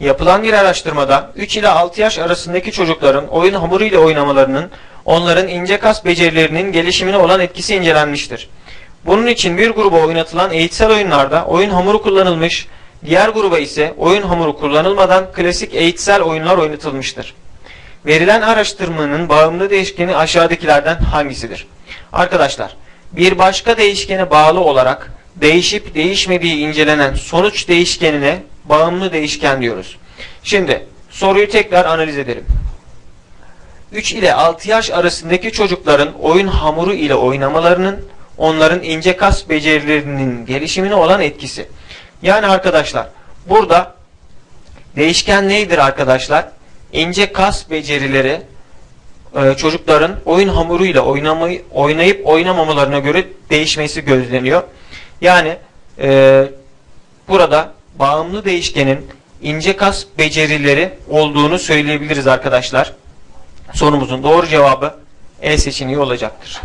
Yapılan bir araştırmada 3 ile 6 yaş arasındaki çocukların oyun hamuru ile oynamalarının onların ince kas becerilerinin gelişimine olan etkisi incelenmiştir. Bunun için bir gruba oynatılan eğitsel oyunlarda oyun hamuru kullanılmış, diğer gruba ise oyun hamuru kullanılmadan klasik eğitsel oyunlar oynatılmıştır. Verilen araştırmanın bağımlı değişkeni aşağıdakilerden hangisidir? Arkadaşlar, bir başka değişkene bağlı olarak değişip değişmediği incelenen sonuç değişkenine bağımlı değişken diyoruz. Şimdi soruyu tekrar analiz edelim. 3 ile 6 yaş arasındaki çocukların oyun hamuru ile oynamalarının onların ince kas becerilerinin gelişimine olan etkisi. Yani arkadaşlar burada değişken neydir arkadaşlar? İnce kas becerileri e, çocukların oyun hamuruyla oynamayı, oynayıp oynamamalarına göre değişmesi gözleniyor. Yani e, burada bağımlı değişkenin ince kas becerileri olduğunu söyleyebiliriz arkadaşlar. Sorumuzun doğru cevabı E seçeneği olacaktır.